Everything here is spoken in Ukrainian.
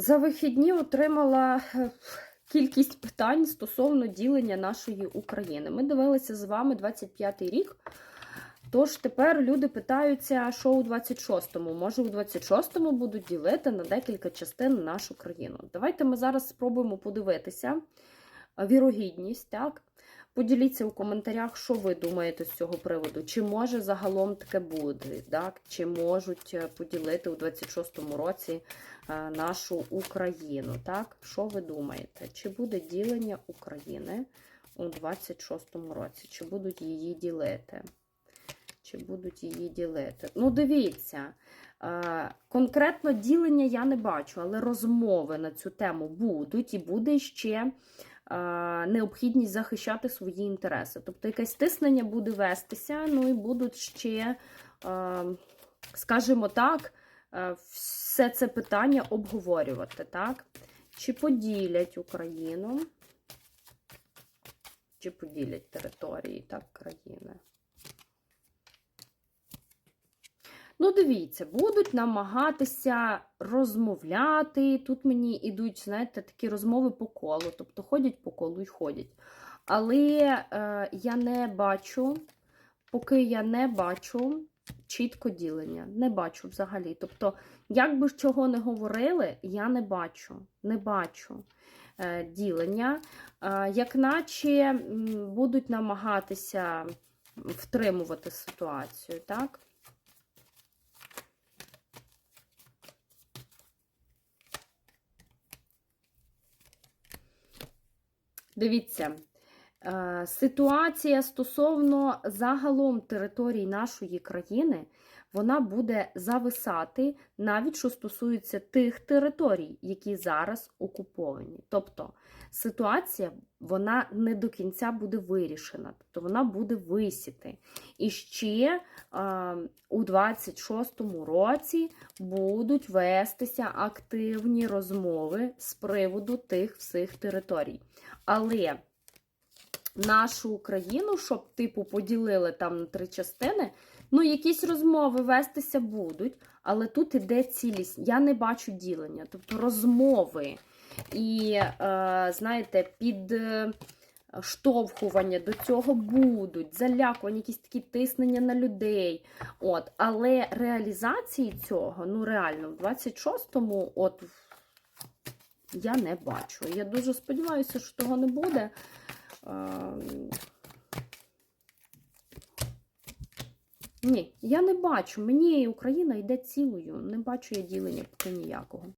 За вихідні отримала е, кількість питань стосовно ділення нашої України. Ми дивилися з вами 25-й рік. Тож тепер люди питаються, що у 26-му. Може, у 26-му будуть ділити на декілька частин нашу країну. Давайте ми зараз спробуємо подивитися вірогідність, так? Поділіться у коментарях, що ви думаєте з цього приводу. Чи може загалом таке буде, так? Чи можуть е, поділити у 26-му році е, нашу Україну, так? Що ви думаєте? Чи буде ділення України у 26-му році? Чи будуть її ділити? Чи будуть її ділити? Ну, дивіться. е, Конкретно ділення я не бачу, але розмови на цю тему будуть, і буде ще необхідність захищати свої інтереси. Тобто якесь тиснення буде вестися, ну і будуть ще, е, скажімо так, е, все це питання обговорювати. так? Чи поділять Україну, чи поділять території так, країни? Ну, дивіться, будуть намагатися розмовляти. Тут мені йдуть, знаєте, такі розмови по колу, тобто ходять по колу і ходять. Але е, я не бачу, поки я не бачу чітко ділення. Не бачу взагалі. Тобто, як би чого не говорили, я не бачу. Не бачу е, ділення. Е, як наче будуть намагатися втримувати ситуацію, так? Дивіться, е, ситуація стосовно загалом території нашої країни, вона буде зависати навіть що стосується тих територій, які зараз окуповані. Тобто ситуація вона не до кінця буде вирішена, тобто вона буде висіти. І ще у 26-му році будуть вестися активні розмови з приводу тих всіх територій. Але нашу Україну, щоб типу поділили там на три частини, ну, якісь розмови вестися будуть, але тут іде цілість. Я не бачу ділення, тобто розмови. І, е, знаєте, під. Штовхування до цього будуть, залякування, якісь такі тиснення на людей. От, Але реалізації цього, ну реально, в 26-му, от я не бачу. Я дуже сподіваюся, що того не буде. Ем, Ні, я не бачу. Мені Україна йде цілою. Не бачу я ділення поки ніякого.